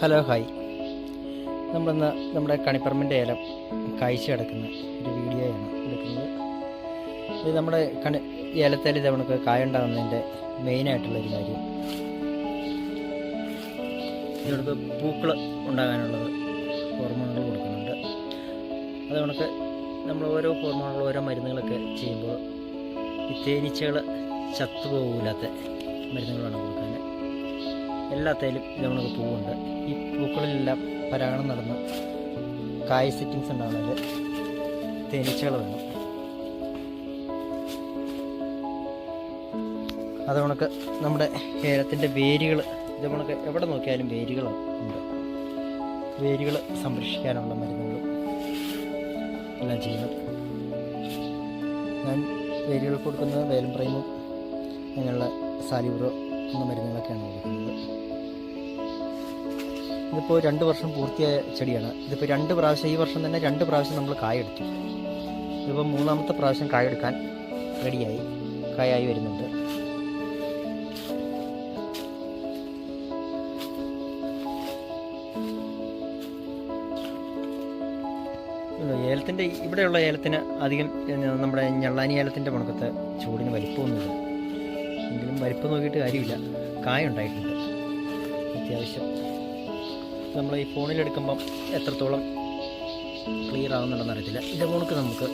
Hello hi. നമ്മളിന്ന് നമ്മുടെ കണിപ്പറമ്പിന്റെ ഏലം കാഴ്ച കിടക്കുന്ന ഒരു വീഡിയോയാണ് എടുക്കുന്നത്. ഇത് നമ്മുടെ കണി ഏലത്തേൽ ഇത് നമുക്ക് കായ ഉണ്ടാകുന്നതിന്റെ മെയിനായിട്ടുള്ളൊരു കാര്യം. ഇത് നമുക്ക് പൂക്കൾ ഉണ്ടാകാനുള്ളത് ഹോർമോണുകൾ കൊടുക്കുന്നുണ്ട്. അത് കണക്ക് നമ്മൾ ഓരോ ഹോർമോണുകൾ ഓരോ മരുന്നുകളൊക്കെ ചെയ്യുമ്പോൾ ഈ തേനീച്ചകൾ ചത്തുപോകില്ലാത്ത മരുന്നുകളാണ് കൊടുക്കാൻ എല്ലാത്തേലും ഇത് നമുക്ക് പൂവുണ്ട്. ഈ പൂക്കളിലെല്ലാം പരാഗണം നടന്ന് കായ സെറ്റിങ്സ് ഉണ്ടാകുന്നത് തേനീച്ചകൾ വേണം. അത് നമ്മുടെ ഏലത്തിന്റെ വേരുകൾ ഇത് എവിടെ നോക്കിയാലും വേരുകൾ ഉണ്ട്. വേരുകൾ സംരക്ഷിക്കാനുള്ള മരുന്നുകളും എല്ലാം ചെയ്യണം ഞാൻ വേരുകൾ കൊടുക്കുന്നത് വേലം പ്രൈമും അങ്ങനെയുള്ള സാലിബ്രോ എന്ന മരുന്നുകളൊക്കെയാണ് കൊടുക്കുന്നത്. ഇതിപ്പോൾ രണ്ട് വർഷം പൂർത്തിയായ ചെടിയാണ്. ഇതിപ്പോൾ രണ്ട് പ്രാവശ്യം ഈ വർഷം തന്നെ രണ്ട് പ്രാവശ്യം നമ്മൾ കായെടുത്തു ഇതിപ്പോൾ മൂന്നാമത്തെ പ്രാവശ്യം കായെടുക്കാൻ റെഡിയായി. കായായി വരുന്നുണ്ട്. ഏലത്തിന്റെ ഇവിടെയുള്ള ഏലത്തിന് അധികം നമ്മുടെ ഞള്ളാനി ഏലത്തിന്റെ പണക്കത്ത് ചൂടിന് വലിപ്പമൊന്നുമില്ല. എങ്കിലും വലിപ്പം നോക്കിയിട്ട് കാര്യമില്ല. കായ ഉണ്ടായിട്ടുണ്ട്. അത്യാവശ്യം. നമ്മൾ ഈ ഫോണിലെടുക്കുമ്പം എത്രത്തോളം ക്ലിയർ ആകുന്നുണ്ടെന്ന് അറിയത്തില്ല. ഇത് കണക്ക് നമുക്ക്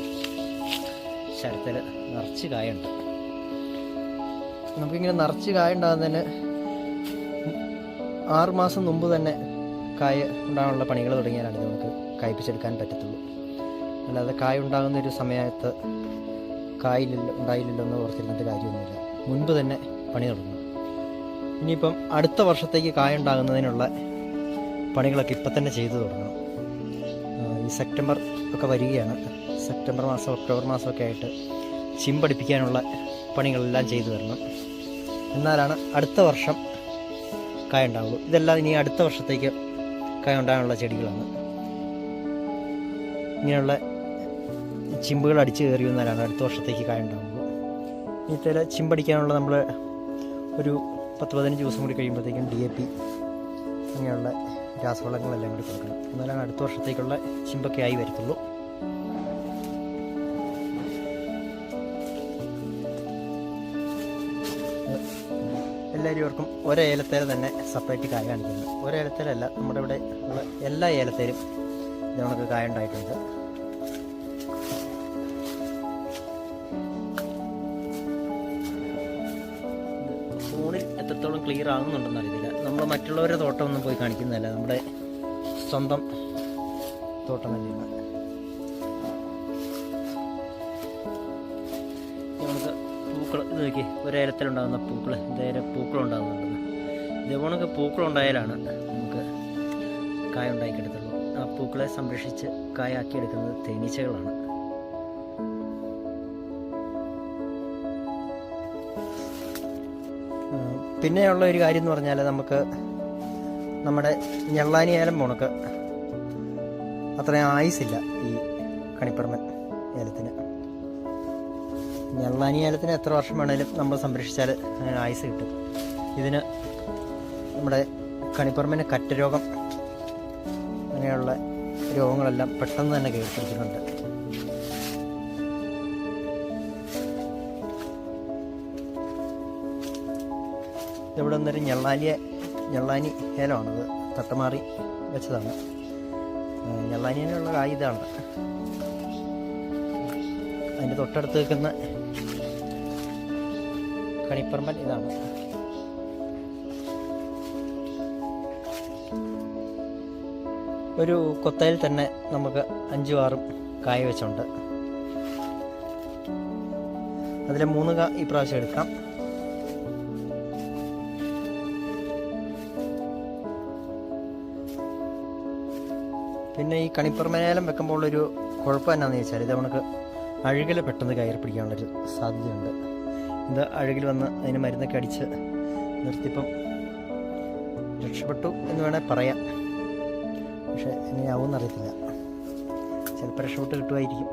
ശരത്തിൽ നിറച്ച് കായുണ്ട്. നമുക്കിങ്ങനെ നിറച്ച് കായ ഉണ്ടാകുന്നതിന് ആറ് മാസം മുമ്പ് തന്നെ കായ ഉണ്ടാകാനുള്ള പണികൾ തുടങ്ങിയാലാണ് നമുക്ക് കായ്പിച്ചെടുക്കാൻ പറ്റത്തുള്ളൂ. അല്ലാതെ കായ ഉണ്ടാകുന്ന ഒരു സമയത്ത് കായില്ല ഉണ്ടായില്ലല്ലോ എന്ന് ഓർത്തിരുന്നിട്ട് കാര്യമൊന്നുമില്ല. മുൻപ് തന്നെ പണി തുടങ്ങും. ഇനിയിപ്പം അടുത്ത വർഷത്തേക്ക് കായുണ്ടാകുന്നതിനുള്ള പണികളൊക്കെ ഇപ്പം തന്നെ ചെയ്തു തുടങ്ങണം ഈ സെപ്റ്റംബർ ഒക്കെ വരികയാണ്. സെപ്റ്റംബർ മാസം ഒക്ടോബർ മാസമൊക്കെ ആയിട്ട് ചിമ്പടിപ്പിക്കാനുള്ള പണികളെല്ലാം ചെയ്തു തരണം എന്നാലാണ് അടുത്ത വർഷം കായ ഇതെല്ലാം ഇനി അടുത്ത വർഷത്തേക്ക് കായ ഉണ്ടാകാനുള്ള ചെടികളാണ്. ഇങ്ങനെയുള്ള ചിമ്പുകൾ അടിച്ചു കയറി വന്നാലാണ് അടുത്ത വർഷത്തേക്ക് കായ ഉണ്ടാവുള്ളൂ ഈ തല ചിമ്പടിക്കാനുള്ള നമ്മൾ ഒരു പത്ത് പതിനഞ്ച് ദിവസം കൂടി കഴിയുമ്പോഴത്തേക്കും ഡി എ പി അങ്ങനെയുള്ള രാസവളങ്ങളെല്ലാം കൂടി കൊടുക്കണം. എന്നാലാണ് അടുത്ത വർഷത്തേക്കുള്ള ചിമ്പൊക്കെ ആയി വരത്തുള്ളൂ. എല്ലാവർക്കും ഒരേ ഏലത്തേര തന്നെ സെപ്പറേറ്റ് കായ കാണിക്കുന്നത്. ഒരേലത്തേലല്ല നമ്മുടെ ഇവിടെ ഉള്ള എല്ലാ ഏലത്തേരും ഇത് കായ ഉണ്ടായിട്ടുണ്ട്. ക്ലിയർ ആകുന്നുണ്ടെന്ന് അറിയത്തില്ല നമ്മൾ മറ്റുള്ളവരുടെ തോട്ടം ഒന്നും പോയി കാണിക്കുന്നതല്ല. നമ്മുടെ സ്വന്തം തോട്ടം തന്നെയാണ്. നമുക്ക് പൂക്കൾ ഇത് നോക്കി. ഒരേലത്തിലുണ്ടാകുന്ന പൂക്കൾ ഇതേരെ പൂക്കൾ ഉണ്ടാകുന്നുണ്ടെന്ന് പൂക്കളുണ്ടായാലാണ് നമുക്ക് കായ ഉണ്ടാക്കിയെടുത്തുള്ളൂ. ആ പൂക്കളെ സംരക്ഷിച്ച് കായാക്കിയെടുക്കുന്നത് തേനീച്ചകളാണ്. പിന്നെയുള്ള ഒരു കാര്യം എന്ന് പറഞ്ഞാൽ നമുക്ക് നമ്മുടെ ഞെള്ളാനി ഏലം പോണക്ക് അത്രയും ആയുസില്ല ഈ കണിപ്പറമ്പൻ ഏലത്തിന്. ഞെള്ളാനി ഏലത്തിന് എത്ര വർഷം വേണേലും നമ്മൾ സംരക്ഷിച്ചാൽ ആയുസ് കിട്ടും. ഇതിന് നമ്മുടെ കണിപ്പറമ്പിന് കറ്റരോഗം അങ്ങനെയുള്ള രോഗങ്ങളെല്ലാം പെട്ടെന്ന് തന്നെ കയറിപ്പിടിക്കുന്നുണ്ട് ഇവിടെ നിന്നൊരു ഞെള്ളാലിയെ ഞെള്ളാനി ഏലമാണത് തട്ടമാറി വെച്ചതാണ്. ഞെള്ളാനിയിലുള്ള കായ് ഇതാണ്. അതിന്റെ തൊട്ടടുത്ത് നിൽക്കുന്ന കണിപ്പറമ്പൻ ഇതാണ്. ഒരു കൊത്തയിൽ തന്നെ നമുക്ക് അഞ്ചും ആറും കായ വെച്ചുണ്ട്. അതിലെ മൂന്ന് കാ ഈ പ്രാവശ്യം എടുക്കാം. പിന്നെ ഈ കണിപ്പുറമേലം വെക്കുമ്പോൾ ഒരു കുഴപ്പം എന്നാന്ന് ചോദിച്ചാൽ ഇത് നമുക്ക് അഴുകൽ പെട്ടെന്ന് കയറി പിടിക്കാനുള്ളൊരു സാധ്യതയുണ്ട്. ഇത് അഴുകിൽ വന്ന് അതിന് മരുന്നൊക്കെ അടിച്ച് നിർത്തിപ്പം രക്ഷപ്പെട്ടു എന്ന് വേണേൽ പറയാം. പക്ഷെ എങ്ങനെയാവും അറിയത്തില്ല. ചിലപ്പോൾ രക്ഷപ്പെട്ട് കിട്ടുമായിരിക്കും.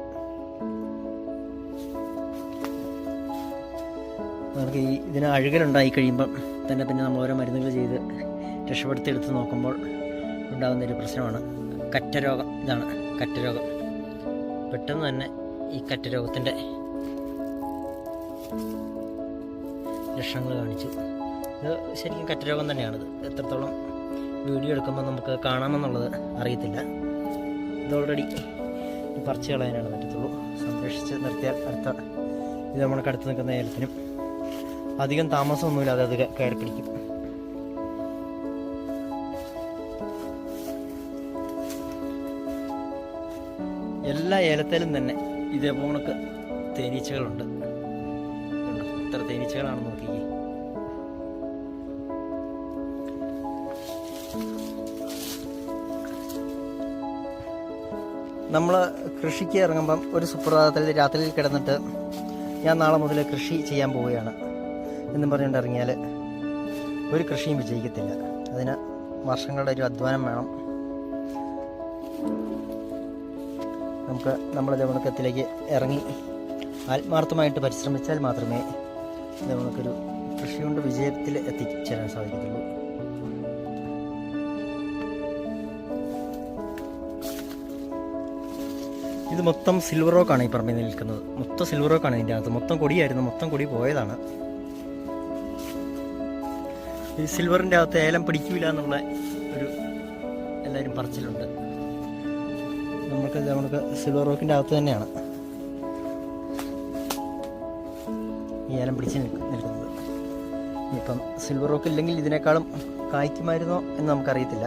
നമുക്ക് ഈ ഇതിന് അഴുകലുണ്ടായി കഴിയുമ്പം തന്നെ പിന്നെ നമ്മൾ ഓരോ മരുന്നുകൾ ചെയ്ത് രക്ഷപ്പെടുത്തി എടുത്ത് നോക്കുമ്പോൾ ഉണ്ടാകുന്നൊരു പ്രശ്നമാണ്. കറ്റരോഗം. ഇതാണ് കറ്റരോഗം. പെട്ടെന്ന് തന്നെ ഈ കറ്റരോഗത്തിന്റെ ലക്ഷണങ്ങൾ കാണിച്ചു. ഇത് ശരിക്കും കറ്റരോഗം തന്നെയാണിത് എത്രത്തോളം വീഡിയോ എടുക്കുമ്പോൾ നമുക്ക് കാണാമെന്നുള്ളത് അറിയത്തില്ല. ഇത് ഓൾറെഡി പറിച്ച് കളയാനാണ് പറ്റത്തുള്ളൂ. സംരക്ഷിച്ച് നിർത്തിയാൽ അടുത്ത ഇത് നമ്മുടെ അടുത്ത് നിൽക്കുന്ന ഏലത്തിനും അധികം താമസമൊന്നുമില്ലാതെ അത് കയറി പിടിക്കും. എല്ലാ ഏലത്തിലും തന്നെ ഇതേപോണക്ക് തേനീച്ചകളുണ്ട്. ഇത്ര എത്ര തേനീച്ചകളാണെന്ന് നോക്കിയേ നമ്മൾ കൃഷിക്ക് ഇറങ്ങുമ്പം ഒരു സുപ്രഭാതത്തിൽ രാത്രിയിൽ കിടന്നിട്ട് ഞാൻ നാളെ മുതൽ കൃഷി ചെയ്യാൻ പോവുകയാണ് എന്നും പറഞ്ഞുകൊണ്ട് ഇറങ്ങിയാൽ ഒരു കൃഷിയും വിജയിക്കത്തില്ല. അതിന് വർഷങ്ങളുടെ ഒരു അധ്വാനം വേണം. നമുക്ക് നമ്മുടെ ദേവണക്കത്തിലേക്ക് ഇറങ്ങി ആത്മാർത്ഥമായിട്ട് പരിശ്രമിച്ചാൽ മാത്രമേ ദേവണക്കൊരു കൃഷി കൊണ്ട് വിജയത്തിൽ എത്തിച്ചേരാൻ സാധിക്കത്തുള്ളൂ. ഇത് മൊത്തം സിൽവർ റോക്കാണ് ഈ പറമ്പിൽ നിൽക്കുന്നത്. മൊത്തം സിൽവർ റോക്കാണ് ഇതിന്റെ അകത്ത്. മൊത്തം കൊടിയായിരുന്നു. മൊത്തം കൊടി പോയതാണ്. ഈ സിൽവറിന്റെ അകത്ത് ഏലം പിടിക്കില്ല എന്നുള്ള ഒരു എല്ലാവരും പറച്ചിലുണ്ട്. നമുക്ക് നമുക്ക് സിൽവർ റോക്കിന്റെ അകത്ത് തന്നെയാണ്. ഈ ഏലം പിടിച്ച് നിൽക്കുന്നത്. ഇപ്പം സിൽവർ റോക്ക് ഇല്ലെങ്കിൽ ഇതിനേക്കാളും കായ്ക്കുമായിരുന്നോ എന്ന് നമുക്കറിയത്തില്ല.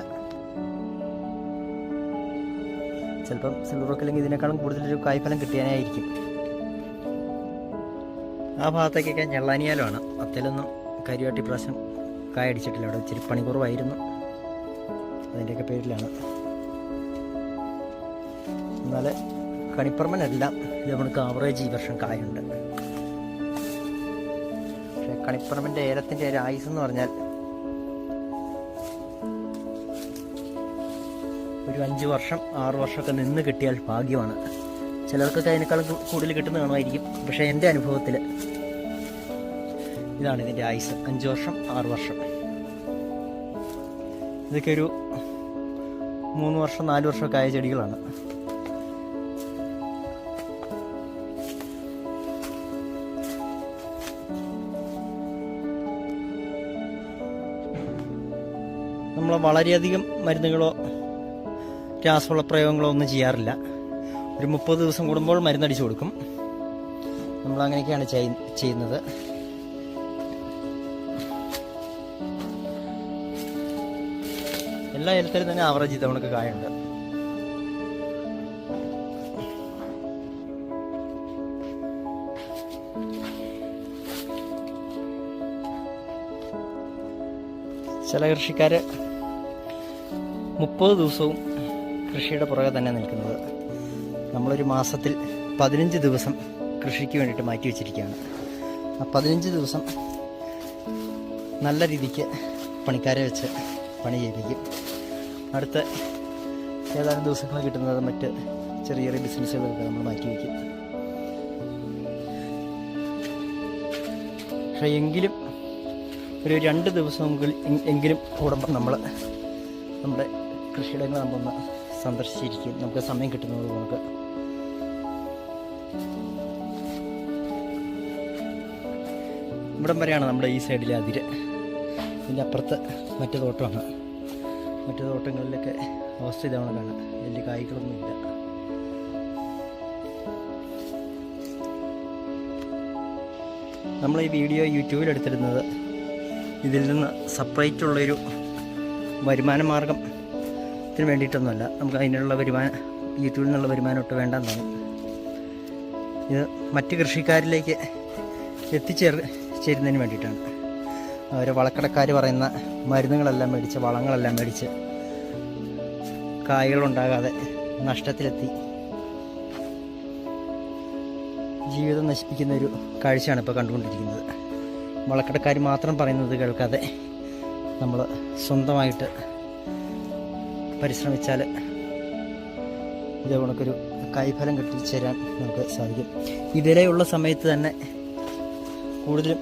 ചിലപ്പം സിൽവർ റോക്ക് ഇല്ലെങ്കിൽ ഇതിനേക്കാളും കൂടുതലൊരു കായ്ഫലം കിട്ടിയാനായിരിക്കും ആ ഭാഗത്തേക്കൊക്കെ ഞെള്ളാനിയാലാണ് അത്തേലൊന്നും കരിവാട്ടി പ്രാവശ്യം കായ അടിച്ചിട്ടില്ല അവിടെ ഇച്ചിരി പണി കുറവായിരുന്നു. അതിന്റെയൊക്കെ പേരിലാണ്. എന്നാൽ കണിപ്പറമ്പനെല്ലാം ഇത് നമുക്ക് ആവറേജ് ഈ വർഷം കായുണ്ട്. പക്ഷേ കണിപ്പറമ്പിന്റെ ഏലത്തിന്റെ ഒരു ആയുസ് എന്ന് പറഞ്ഞാൽ ഒരു അഞ്ച് വർഷം ആറ് വർഷമൊക്കെ നിന്ന് കിട്ടിയാൽ ഭാഗ്യമാണ്. ചിലർക്കൊക്കെ അതിനേക്കാളും കൂടുതൽ കിട്ടുന്ന കാണുമായിരിക്കും. പക്ഷേ എന്റെ അനുഭവത്തിൽ ഇതാണ് ഇതിന്റെ ആയുസ്. അഞ്ച് വർഷം ആറ് വർഷം. ഇതൊക്കെ ഒരു മൂന്ന് വർഷം നാല് വർഷമൊക്കെ ആയ ചെടികളാണ്. നമ്മൾ വളരെയധികം മരുന്നുകളോ രാസവള പ്രയോഗങ്ങളോ ഒന്നും ചെയ്യാറില്ല. ഒരു മുപ്പത് ദിവസം കൂടുമ്പോൾ മരുന്നടിച്ചു കൊടുക്കും. നമ്മൾ അങ്ങനെയൊക്കെയാണ് ചെയ്- ചെയ്യുന്നത്. എല്ലാ ഇലത്തിലും തന്നെ ആവറേജ് തവണക്ക് കായുണ്ട്. ചില കൃഷിക്കാർ മുപ്പത് ദിവസവും കൃഷിയുടെ പുറകെ തന്നെ നിൽക്കുന്നത്. നമ്മളൊരു മാസത്തിൽ പതിനഞ്ച് ദിവസം കൃഷിക്ക് വേണ്ടിയിട്ട് മാറ്റി വെച്ചിരിക്കുകയാണ്. ആ പതിനഞ്ച് ദിവസം നല്ല രീതിക്ക് പണിക്കാരെ വെച്ച് പണി ചെയ്യിപ്പിക്കും. അടുത്ത ഏതാനും ദിവസങ്ങൾ കിട്ടുന്നത് മറ്റ് ചെറിയ ചെറിയ ബിസിനസ്സുകളൊക്കെ നമ്മൾ മാറ്റി വയ്ക്കും. പക്ഷേ എങ്കിലും ഒരു രണ്ട് ദിവസം എങ്കിലും കൂടുമ്പോൾ നമ്മൾ നമ്മുടെ കൃഷിയിടങ്ങൾ നമ്മളൊന്ന് സന്ദർശിച്ചിരിക്കും. നമുക്ക് സമയം കിട്ടുന്നത് നമുക്ക്. ഇവിടം വരെയാണ് നമ്മുടെ ഈ സൈഡിലെ അതിര്. ഇതിന്റെ അപ്പുറത്ത് മറ്റു തോട്ടമാണ്. മറ്റു തോട്ടങ്ങളിലൊക്കെ അവസ്ഥ ഇതാണ് കാണാം വലിയ കായ്കളൊന്നുമില്ല നമ്മൾ ഈ വീഡിയോ യൂട്യൂബിൽ എടുത്തിരുന്നത് ഇതിൽ നിന്ന് സെപ്പറേറ്റ് ഉള്ളൊരു വരുമാന മാർഗത്തിന് വേണ്ടിയിട്ടൊന്നുമല്ല. നമുക്ക് അതിനുള്ള വരുമാനം യൂട്യൂബിൽ നിന്നുള്ള വരുമാനം ഒട്ട് വേണ്ടെന്നാണ്. ഇത് മറ്റ് കൃഷിക്കാരിലേക്ക് എത്തിച്ചേർ ചേരുന്നതിന് വേണ്ടിയിട്ടാണ്. അവർ വളക്കടക്കാർ പറയുന്ന മരുന്നുകളെല്ലാം മേടിച്ച് വളങ്ങളെല്ലാം മേടിച്ച് കായകളുണ്ടാകാതെ നഷ്ടത്തിലെത്തി. ജീവിതം നശിപ്പിക്കുന്ന ഒരു കാഴ്ചയാണ് ഇപ്പോൾ കണ്ടുകൊണ്ടിരിക്കുന്നത്. വളക്കടക്കാർ മാത്രം പറയുന്നത് കേൾക്കാതെ നമ്മൾ സ്വന്തമായിട്ട് പരിശ്രമിച്ചാൽ ഇതേ കണക്കൊരു കൈഫലം കിട്ടിച്ചേരാൻ നമുക്ക് സാധിക്കും. ഈ സമയത്ത് തന്നെ കൂടുതലും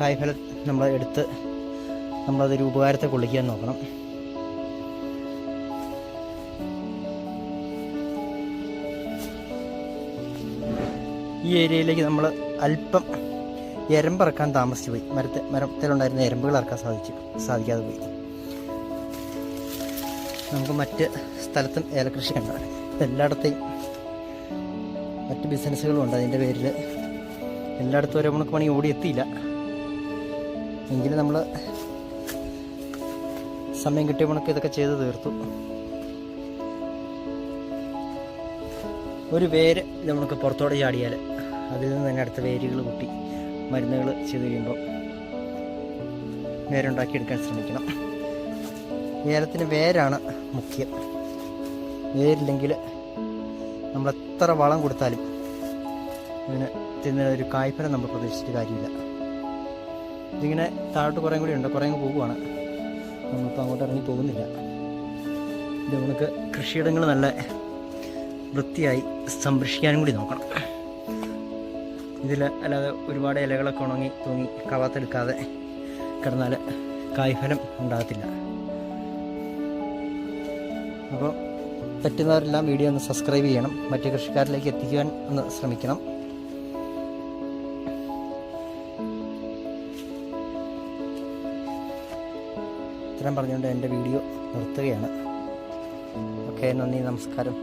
കായ്ഫലം നമ്മൾ എടുത്ത് നമ്മളതൊരു ഉപകാരത്തെ കൊള്ളിക്കാൻ നോക്കണം. ഈ ഏരിയയിലേക്ക് നമ്മൾ അല്പം എരമ്പിറക്കാൻ താമസിച്ചു പോയി. മരത്തെ മരത്തിലുണ്ടായിരുന്ന എരമ്പുകൾ ഇറക്കാൻ സാധിച്ചു സാധിക്കാതെ പോയി. നമുക്ക് മറ്റ് സ്ഥലത്തും ഏലകൃഷി കണ്ട എല്ലായിടത്തെയും മറ്റ് ബിസിനസ്സുകളും ഉണ്ട്. അതിന്റെ പേരിൽ എല്ലായിടത്തും ഒരേ മണിക്ക് പണി ഓടി എത്തിയില്ല. എങ്കിലും നമ്മൾ സമയം കിട്ടിയ മണക്ക് ഇതൊക്കെ ചെയ്ത് തീർത്തു. ഒരു വേര് നമുക്ക് പുറത്തോടെ ചാടിയാൽ അതിൽ നിന്ന് തന്നെ അടുത്ത വേരുകൾ പൊട്ടി മരുന്നുകൾ ചെയ്ത് കഴിയുമ്പോൾ വേരുണ്ടാക്കിയെടുക്കാൻ ശ്രമിക്കണം. ഏലത്തിന് വേരാണ് മുഖ്യം. വേരില്ലെങ്കിൽ നമ്മൾ എത്ര വളം കൊടുത്താലും ഇതിന് തിന്ന ഒരു കായ്ഫലം നമ്മൾ പ്രതീക്ഷിച്ചിട്ട് കാര്യമില്ല. ഇതിങ്ങനെ താഴോട്ട് കുറേ കൂടി ഉണ്ട് കുറേ പോകുവാണ് നമ്മളിപ്പോൾ അങ്ങോട്ട് ഇറങ്ങി പോകുന്നില്ല. ഇത് നമുക്ക് കൃഷിയിടങ്ങൾ നല്ല വൃത്തിയായി സംരക്ഷിക്കാനും കൂടി നോക്കണം. ഇതിൽ അല്ലാതെ ഒരുപാട് ഇലകളൊക്കെ ഉണങ്ങി തൂങ്ങി കവാത്തെടുക്കാതെ കിടന്നാൽ കായ്ഫലം ഉണ്ടാകത്തില്ല. അപ്പോൾ പറ്റുന്നവരെല്ലാം വീഡിയോ ഒന്ന് സബ്സ്ക്രൈബ് ചെയ്യണം. മറ്റു കൃഷിക്കാരിലേക്ക് എത്തിക്കുവാൻ ഒന്ന് ശ്രമിക്കണം. ഇത്രയും പറഞ്ഞുകൊണ്ട് എന്റെ വീഡിയോ നിർത്തുകയാണ്. ഓക്കെ നന്ദി നമസ്കാരം.